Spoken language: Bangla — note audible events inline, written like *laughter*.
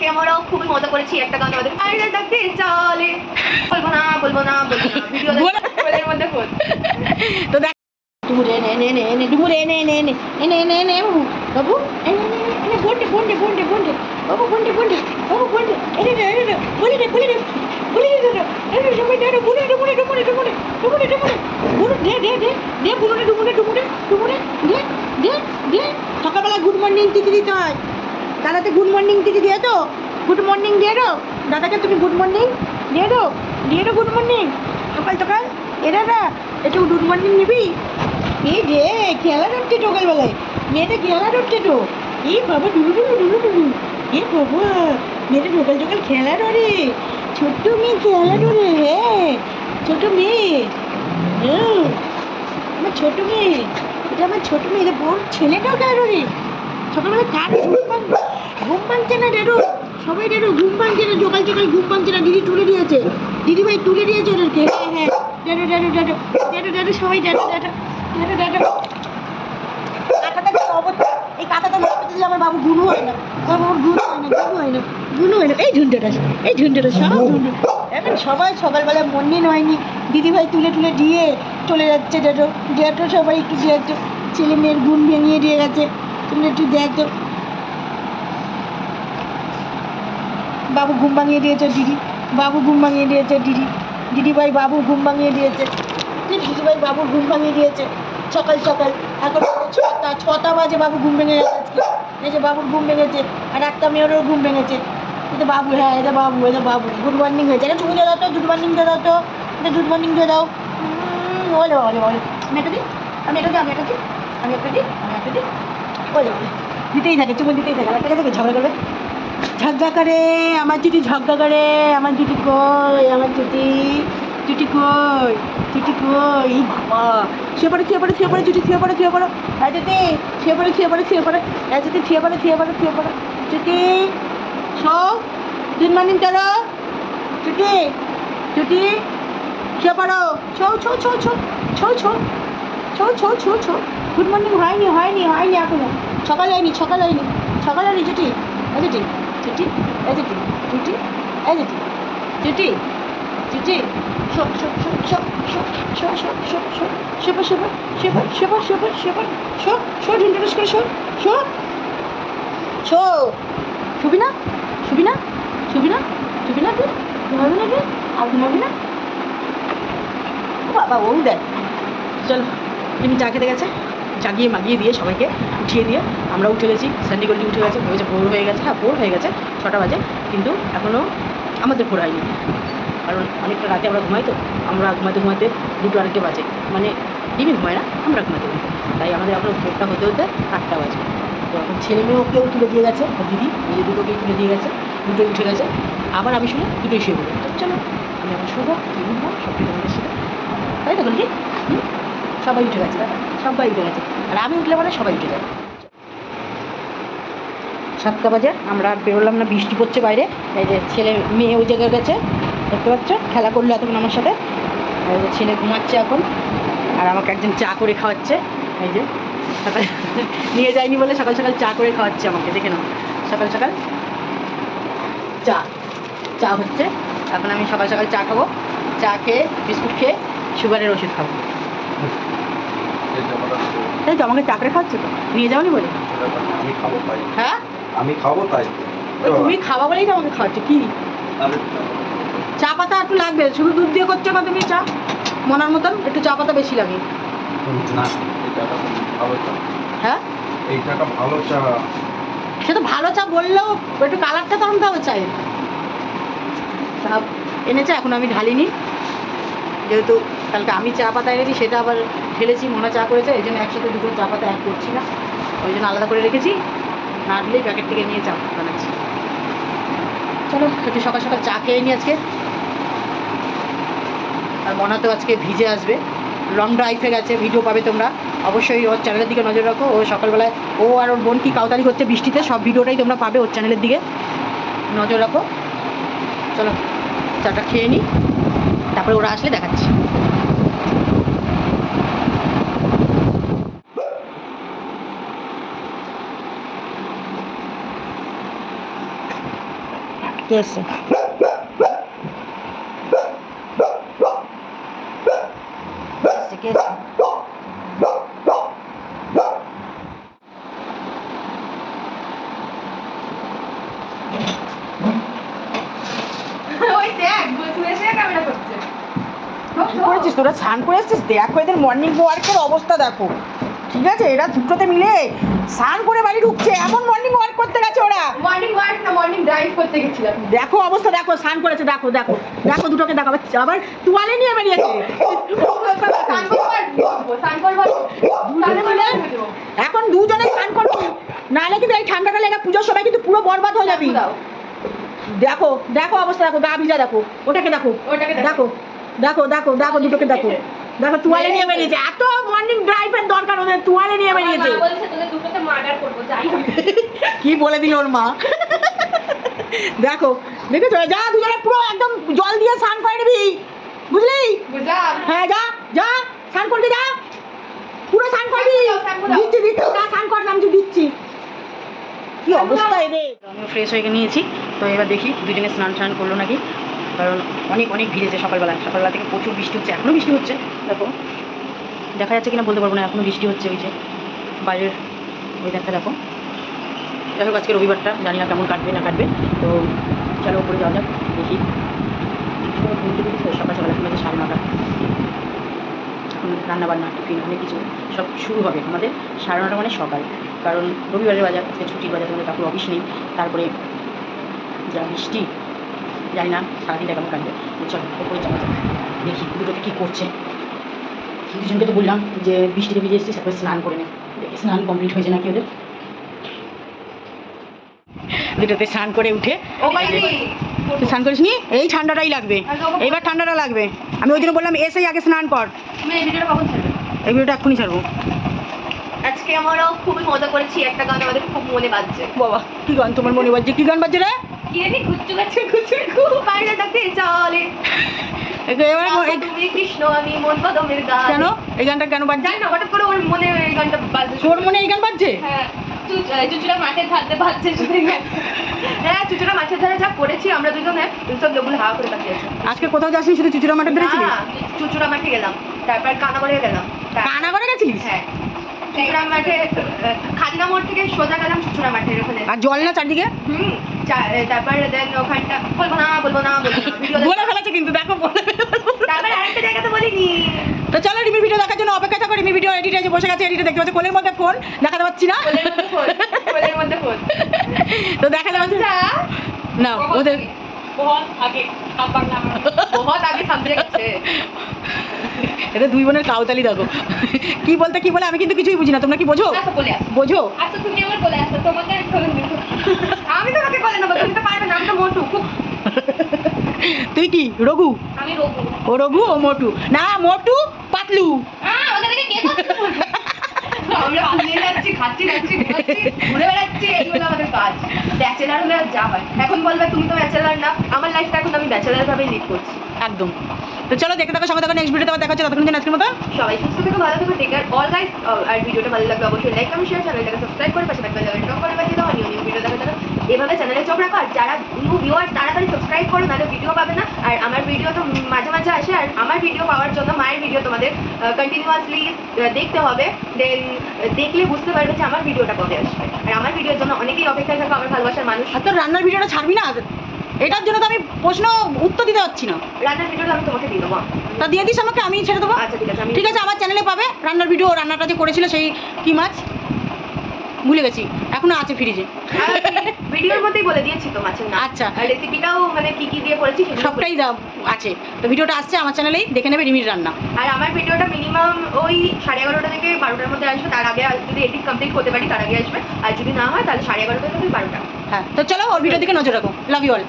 আজকে আমরাও খুবই মজা করেছি একটা গান আমাদের আরে ডাকতে চলে বলব না বলব না বলব না ভিডিও বলে- মধ্যে ফোন তো দেখ ডুমুরে নে নে নে নে ডুমুরে নে নে নে নে নে নে নে বাবু বাবু নে নে নে বন্ডে বন্ডে বন্ডে বন্ডে বাবু বন্ডে বন্ডে বাবু বন্ডে এরে রে এরে রে বলে রে বলে রে বলে রে রে এরে ডুমুরে রে বলে ডুমুরে ডুমুরে ডুমুরে ডুমুরে ডুমুরে বুড়ো দে দে দে দে বুড়োরে ডুমুরে ডুমুরে ডুমুরে দে দে দে সকালবেলা গুড মর্নিং টিকি দিতে হয় দাদাতে গুড মর্নিং টিকি দিয়ে তো গুড মর্নিং দিয়ে দো। দাদাকে তুমি গুড মর্নিং দিয়ে দো। দিয়ে দো গুড মর্নিং সকাল সকাল। এরা না একটু গুড মর্নিং নিবি? এই যে খেলা করছে সকালবেলায়। মেয়েটা খেলা করছে তো। এই বাবা ডুলু ডুলু ডুলু ডুলু এ বাবা, মেয়েটা সকাল সকাল খেলা ডরে ছোট্ট মেয়ে খেলা ডরে হ্যাঁ। ছোট মেয়ে। হ্যাঁ। আমার ছোট মেয়ে। এটা আমার ছোট মেয়ে, এটা বড় ছেলেটাও খেলা ডরে সকালবেলা কার ঘুম ভাঙ ঘুম ভাঙছে না ডেডো সবাই ডেডো ঘুম ভাঙছে না সকাল সকাল ঘুম ভাঙছে না দিদি তুলে দিয়েছে। দিদি ভাই তুলে দিয়েছে ওদেরকে। হ্যাঁ হ্যাঁ ডেডো ডেডো ডেডো ডেডো ডেডো সবাই ডেডো ডেডো ডেডো এই দিলে আমার বাবু হয় না। আমার বাবুর গুনু হয় না হয় না হয় না। এই এই সব এখন সবাই সকালবেলা দিদিভাই তুলে তুলে দিয়ে চলে যাচ্ছে ডেটো ডেটো সবাই একটু ছেলে মেয়ের গুণ ভেঙিয়ে দিয়ে গেছে। তুমি একটু দেখতো বাবু ঘুম ভাঙিয়ে দিয়েছে, দিদি। বাবু ঘুম ভাঙিয়ে দিয়েছে, দিদি। দিদিভাই বাবু ঘুম ভাঙিয়ে দিয়েছে। দিদিভাই বাবু ঘুম ভাঙিয়ে দিয়েছে। সকাল সকাল। এখন ছটা ছটা বাজে বাবু ঘুম ভেঙে গেছে আজকে। এই যে বাবুর ঘুম ভেঙেছে, আর একটা মেয়েরও ঘুম ভেঙেছে। এটা বাবু হ্যাঁ এটা বাবু এটা বাবু। গুড মর্নিং হয়েছে। এটা দিয়ে দাও তো, গুড মর্নিং দিয়ে দাও তো। এটা গুড মর্নিং দিয়ে দাও। বলে বলে বলে আমি একটা দিই? আমি একটা দিই, আমি একটা দিই? আমি একটা দিই, আমি একটা দিই? বলে বলে দিতেই থাকে, চুমো দিতেই থাকে। একটা থেকে ঝগড়া করবে। ঝগড়া করে আমার চুটি ঝগড়া করে আমার চুটি কই, আমার চুটি চুটি কই চুটি কই বাবা। পড়ে, শুয়ে পড়ে শুয়ে পড়ে, চুটি, শুয়ে পড়ে, শুয়ে পড়ো। চুটি, শুয়ে পড়ে শুয়ে পড়ে শুয়ে পড়ে। চুটি, শুয়ে পড়ে শুয়ে পড়ে শুয়ে পড়ে। চুটি শো গুড মর্নিং চলো। চুটি চুটি, শুয়ে পড়ো। ছো ছো ছো ছো ছো ছো ছো ছো ছো ছো গুড মর্নিং, হয়নি হয়নি হয়নি এখনও। সকাল হয়নি সকাল হয়নি সকাল হয়নি, চুটি, এই চুটি এই চুটি চুটি এই চুটি চুটি চুটি না না না বাবা ও দেখ চলো তুমি খেতে গেছে জাগিয়ে মাগিয়ে দিয়ে সবাইকে উঠিয়ে দিয়ে আমরা উঠে গেছি স্যান্ডি গল্লি উঠে গেছে ভেবেছে ভোর হয়ে গেছে হ্যাঁ ভোর হয়ে গেছে, ছটা বাজে, কিন্তু এখনও আমাদের ভোর হয়নি। কারণ অনেকটা রাতে আমরা ঘুমাই তো, আমরা ঘুমাতে ঘুমাতে দুটো আরেকটা বাজে মানে দিনই ঘুমায় না, আমরা ঘুমাতে ঘুমাই। তাই আমাদের এখন ভোরটা হতে হতে আটটা বাজে। তো এখন ছেলে মেয়েকেও তুলে দিয়ে গেছে দিদি নিজে দুটোকেই তুলে দিয়ে গেছে, দুটোই উঠে গেছে। আবার আমি শুনে দুটোই শুয়ে পড়ব তো চলো, আমি এখন শুভ তুই উঠবো সব কিছু আমাদের সাথে। তাই তো হুম? সবাই উঠে গেছে, সবাই উঠে গেছে। আর আমি উঠলে মানে সবাই উঠে যাবে সাতটা বাজে, আমরা আর বেরোলাম না, বৃষ্টি পড়ছে বাইরে। এই যে ছেলে মেয়ে ওই জায়গায় গেছে, দেখতে পাচ্ছ? খেলা করল এতক্ষণ আমার সাথে। এই যে ছেলে ঘুমাচ্ছে এখন, আর আমাকে একজন চা করে খাওয়াচ্ছে। এই যে, সকাল *laughs* নিয়ে যায়নি বলে সকাল সকাল চা করে খাওয়াচ্ছে আমাকে, দেখে নাও। সকাল সকাল চা চা হচ্ছে। এখন আমি সকাল সকাল চা খাব। চা খেয়ে, বিস্কুট খেয়ে, সুগারের ওষুধ খাব। তাই তো আমাকে চা করে খাওয়াচ্ছে তো নিয়ে যাওনি বলে? আমি খাব তাই। হ্যাঁ? আমি খাব তাই। তুমি খাওয়া বলেই তো আমাকে খাওয়াচ্ছে কি? চা পাতা একটু লাগবে শুধু দুধ দিয়ে করছ না তুমি চা? মনার মতন একটু চা পাতা বেশি লাগে। হ্যাঁ? এই ভালো চা। সে তো ভালো চা বললেও একটু কালারটা তো আনতে হবে চায়ের। এনেছে এখন আমি ঢালিনি। যেহেতু কালকে আমি চা পাতা এনেছি, সেটা আবার ঢেলেছি, মোনা চা করেছে, এই জন্য একসাথে দুটো চা পাতা অ্যাড করছি না। ওই জন্য আলাদা করে রেখেছি। না দিলেই প্যাকেট থেকে নিয়ে চা বানাচ্ছি। চলো, একটু সকাল সকাল চা খেয়ে নিই আজকে। আর মনে তো আজকে ভিজে আসবে। লং ড্রাইভে গেছে ভিডিও পাবে তোমরা। অবশ্যই ওর চ্যানেলের দিকে নজর রাখো। ও সকালবেলায়, ও আর ওর বোন কি কাউতালি করছে বৃষ্টিতে, সব ভিডিওটাই তোমরা পাবে ওর চ্যানেলের দিকে। নজর রাখো। চলো, চাটা খেয়ে নিই তারপরে ওরা আসলে দেখাচ্ছি। কে এসছে এসছে, কে এসছে? ওই দেখ বলছি এসে ক্যামেরা করছে কি করেছিস তোরা স্নান করে এসছিস দেখো এদের মর্নিং ওয়ার্কের অবস্থা দেখো। ঠিক আছে? এরা দুটোতে মিলে স্নান করে বাড়ি ঢুকছে। এমন মর্নিং ওয়ার্ক করতে গেছে ওরা। মর্নিং ওয়ার্ক না মর্নিং ড্রাইভ করতে গেছিলাম। দেখো অবস্থা দেখো স্নান করেছে দেখো দেখো। দেখো দুটোকে দেখো আবার তুয়ালে নিয়ে বেরিয়েছে। এখন দুজনে স্নান করবি নাহলে কিন্তু এই ঠান্ডাটা লেগে পুজোর সময় কিন্তু পুরো বরবাদ হয়ে যাবি। দেখো দেখো অবস্থা দেখো গা ভিজা দেখো। ওটাকে দেখো। ওটাকে দেখো। দেখো দেখো দেখো দেখো দুটোকে দেখো। দেখো তুয়ালে নিয়ে বেরিয়েছে। এত মর্নিং ড্রাইভের দরকার ওদের তুয়ালে নিয়ে বেরিয়েছে মা বলছে তোদের দুটোতে মার্ডার করব যাই হোক। *laughs* কি বলে দিল ওর মা? দেখো দেখেছ? যা দুজনে পুরো একদম জল দিয়ে স্নান করে নিবি। বুঝলি? হ্যাঁ যা যা স্নান করবি যা। পুরো স্নান করবি। দিচ্ছি দিচ্ছি। যা স্নান কর আমি দিচ্ছি। কি অবস্থা এদের? ফ্রেশ হয়ে নিয়েছি। তো এবার দেখি দুজনে স্নান টান করল নাকি? কারণ অনেক অনেক ভিড়েছে সকালবেলা। সকালবেলা থেকে প্রচুর বৃষ্টি হচ্ছে এখনও বৃষ্টি হচ্ছে। দেখো, দেখা যাচ্ছে কিনা বলতে পারব না এখনও বৃষ্টি হচ্ছে ওই যে বাইরের ওই দেখা। দেখো আজকে রবিবারটা, জানি না কেমন কাটবে, না কাটবে। তো চলো, উপরে যাওয়া যাক, দেখি। সকাল সকাল এখন বাজে সাড়ে নটা। এখন রান্নাবান্না, টিফিন, অনেক কিছু সব শুরু হবে আমাদের সাড়ে নটা মানে সকাল। কারণ রবিবারের বাজার, আজকে ছুটির বাজার, তোমাদের কাকুর অফিস নেই। তারপরে যা বৃষ্টি জানি না সারাদিনটা কেমন কাটবে। চলো উপরে যাওয়া যাক। দেখি দুটোতে কী করছে। দুজনকে তো বললাম যে বৃষ্টিতে ভিজে এসেছি তারপরে স্নান করে নে। দেখি স্নান কমপ্লিট হয়েছে নাকি ওদের। দুটোতে স্নান করে উঠে স্নান করিস নি? এই ঠান্ডাটাই লাগবে। এইবার ঠান্ডাটা লাগবে। আমি ওই জন্য বললাম এসেই আগে স্নান কর। এই ভিডিওটা এক্ষুনি ছাড়বো। আজকে আমরাও খুবই মজা করেছি একটা গান আমাদের খুব মনে বাজছে। বাবা কি গান তোমার মনে বাজছে? কি গান বাজছে রে? কি জানি গুচ্ছু গাছে। গুচ্ছু খুব বাইরে ডাকতে চলে এই- এবার বাবা, এই- তুমি কৃষ্ণ আমি মন কদমের গান। কেন? এই গানটা কেন বাজছে? জানি না হঠাৎ করে ওর মনে এই গানটা বাজছে। মনে এই গান বাজছে? হ্যাঁ। মাঠে। হ্যাঁ মাঠের ধারে যা করেছি আমরা দুজনে সব লোকগুলো হাওয়া করে আজকে কোথাও যাসনি শুধু চুচুরা মাঠে বেড়েছিলি না, চুচুড়া মাঠে গেলাম। তারপর কানাগড়ে গেলাম। তার- কানা করে গেছিলিস? হ্যাঁ। টেকরাম মাঠে খাদিনা মোড় থেকে সোজা গেলাম চুচুড়া মাঠের ওখানে। আর জল না চারদিকে? হুম তারপর দেন ওখানটা বলব না বলব না বলে ফেলেছে কিন্তু দেখো বলে তারপর আরেকটা জায়গা তো বলিনি। তো চলো রিমি ভিডিও দেখার জন্য অপেক্ষা থাকো রিমি ভিডিও এডিটে যে বসে গেছে এডিটে দেখতে পাচ্ছ কোলের মধ্যে ফোন দেখাতে পাচ্ছি না। কোলের মধ্যে ফোন তো দেখাতে পাচ্ছি না। আচ্ছা, না ওদের বহুত আগে বহুত আগে সামনে গেছে এটা দুই বোনের কাউতালি দেখো। কি বলতে কি বলে আমি কিন্তু কিছুই বুঝি না। তোমরা কি বোঝো? আচ্ছা আসো। বোঝো? আচ্ছা আমি তোমাকে বলে নেব তুমি তো পারবে না আমি তো মোটু। তুই কি? রঘু? ও রঘু ও মোটু। না মোটু পাতলু। এখন বলবে তুমি তো ব্যাচেলার না। আমার লাইফটা এখন আমি ব্যাচেলার ভাবে লিড করছি। একদম। তো চলো দেখতে থাকো সঙ্গে থাকো নেক্সট ভিডিওতে আবার দেখা হচ্ছে। ততক্ষণ আজকের মতো। সবাই সুস্থ থেকো ভালো থেকো টেকার অল গাইস আর ভিডিওটা ভালো লাগলে অবশ্যই লাইক কমেন্ট শেয়ার চ্যানেলটাকে সাবস্ক্রাইব করে পাশে থাকবে বেল আইকন করে বাজিয়ে দাও নিউ নিউ ভিডিও জন্য এভাবে চ্যানেলে চোখ রাখো আর যারা নিউ ভিউয়ার্স তাড়াতাড়ি সাবস্ক্রাইব করো নাহলে ভিডিও পাবে না। আর আমার ভিডিও তো মাঝে মাঝে আসে আর আমার ভিডিও পাওয়ার জন্য মায়ের ভিডিও তোমাদের কন্টিনিউয়াসলি দেখতে হবে। দেন দেখলে বুঝতে পারবে যে আমার ভিডিওটা কবে আসবে। আর আমার ভিডিওর জন্য অনেকেই অপেক্ষায় থাকো আমার ভালোবাসার মানুষ। আর তোর রান্নার ভিডিওটা ছাড়বি না? এটার জন্য তো আমি প্রশ্ন উত্তর দিতে পারছি না। রান্নার ভিডিওটা আমি তোমাকে দিয়ে দেবো। তা দিয়ে দিস আমাকে? আমি ছেড়ে দেবো? আচ্ছা ঠিক আছে ঠিক আছে আমার চ্যানেলে পাবে। রান্নার ভিডিও রান্নাটা যে করেছিল সেই কি মাছ? ভুলে গেছি। এখনও আছে ফ্রিজে ভিডিওর মধ্যেই বলে দিয়েছি তো মাছের নাম। আচ্ছা। রেসিপিটাও মানে কি কি দিয়ে করেছি সবটাই দাও আছে। তো ভিডিওটা আসছে আমার চ্যানেলেই দেখে নেবে রিমির রান্না। আর আমার ভিডিওটা মিনিমাম ওই সাড়ে এগারোটা থেকে বারোটার মধ্যে আসবে। তার আগে যদি এডিট কমপ্লিট করতে পারি তার আগে আসবে। আর যদি না হয় তাহলে সাড়ে এগারোটা থেকে বারোটা। হ্যাঁ তো চলো ওর ভিডিওর দিকে নজর রাখো। Love you all